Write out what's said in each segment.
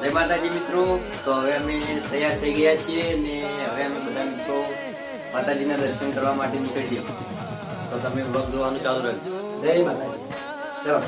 જય માતાજી મિત્રો. તો હવે અમે તૈયાર થઈ ગયા છીએ ને હવે અમે બધા મિત્રો માતાજીના દર્શન કરવા માટે નીકળીએ. તો તમે વ્લોગ જોવાનું ચાલુ રાખજો. જય માતાજી. ચલો.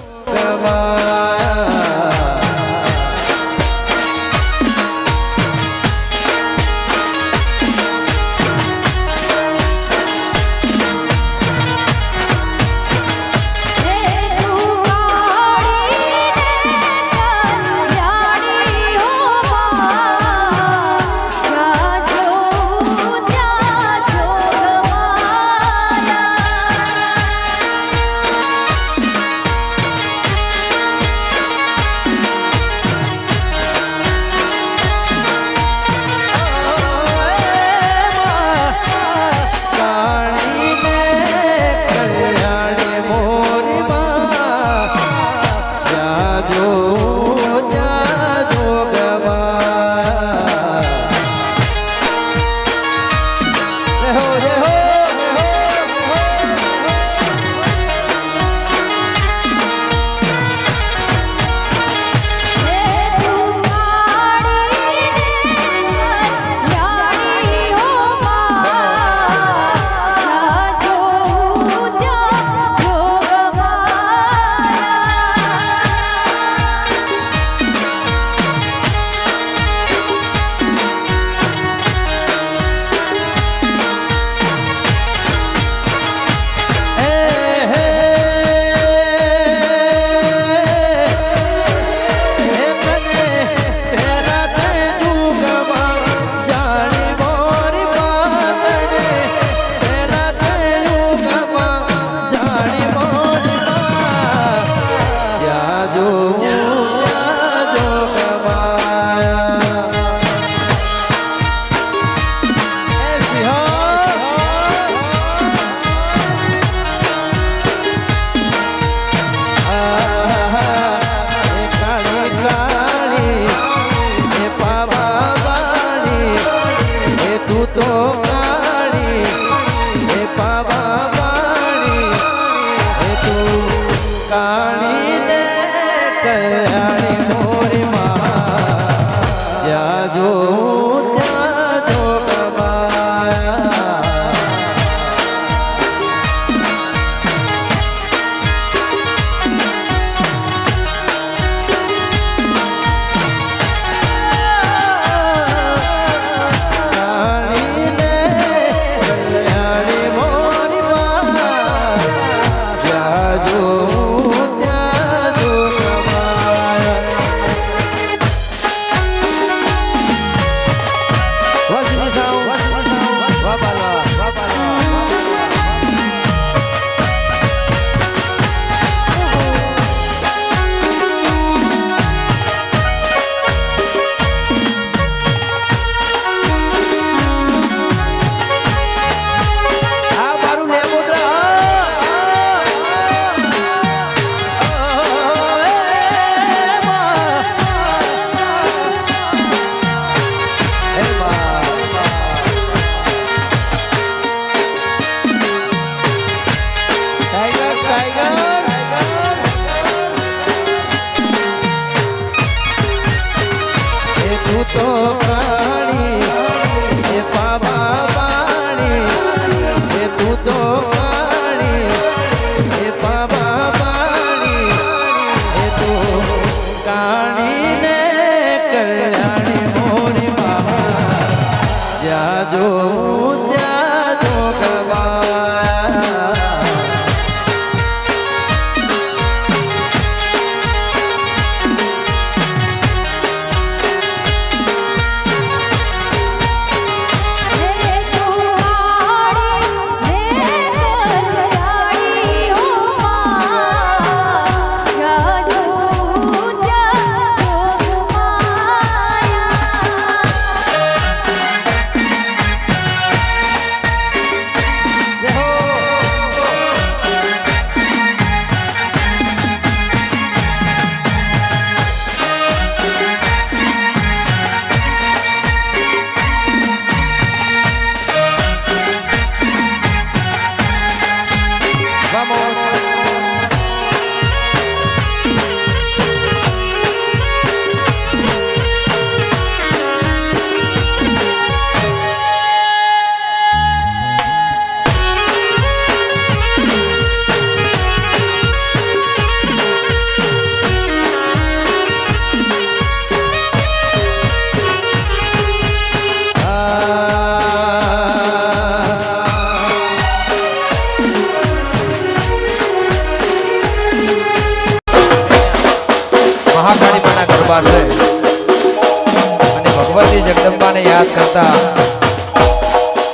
જગદંબાને યાદ કરતા.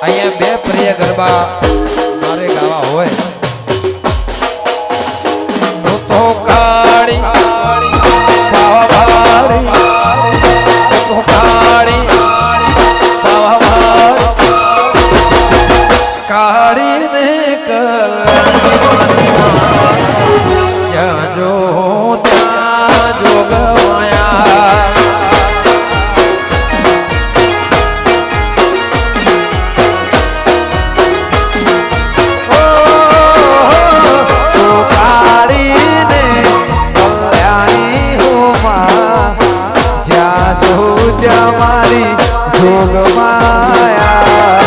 અહીંયા બે પ્રિય ગરબા મારી જોગ માયા.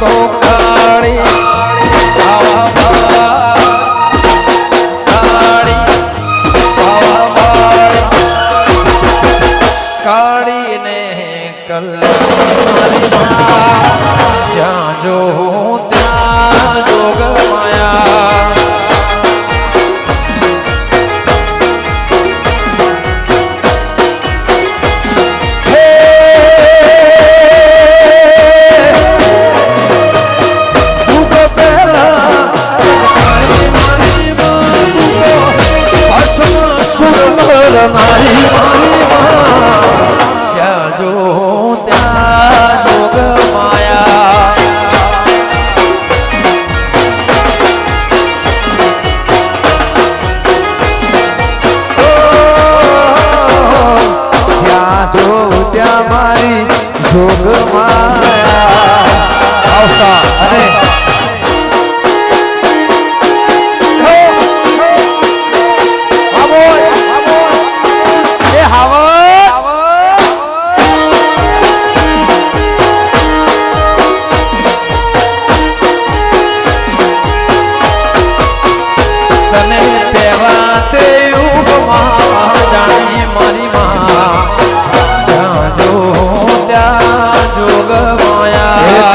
તો કાળી કાળી ને કલ્લા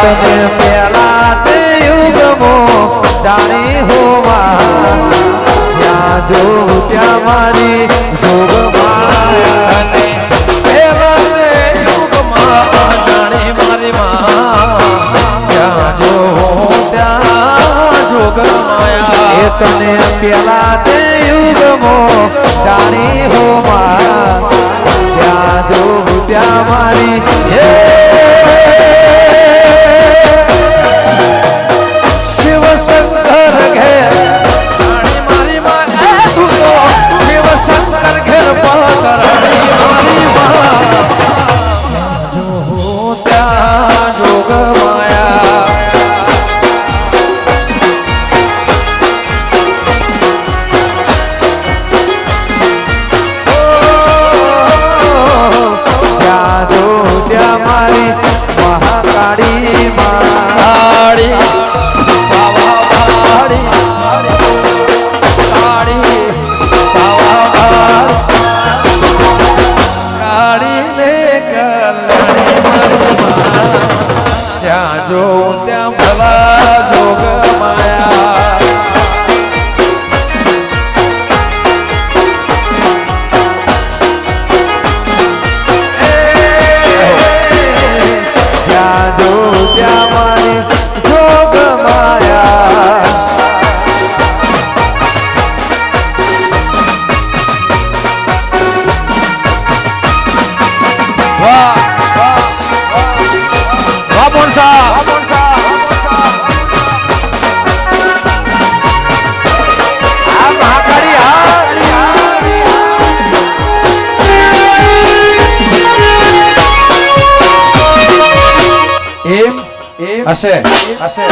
તમે પહેલા તે યુગમો જાણી હોવા જ્યાં જો ત્યાં મારી જોગમાં તને પેલા તે યુગમો જાણી હો મારા. જ્યાં જો ત્યાં મારી, હે એમ એમ હશે હશે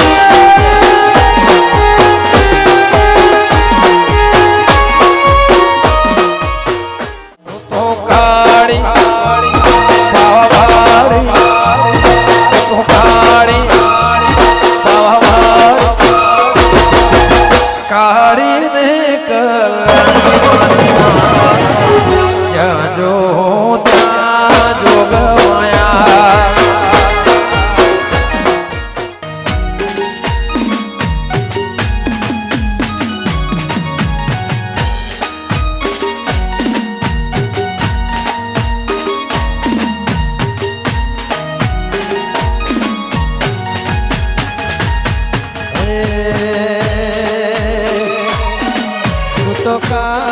કાઢીને કલા જો tocar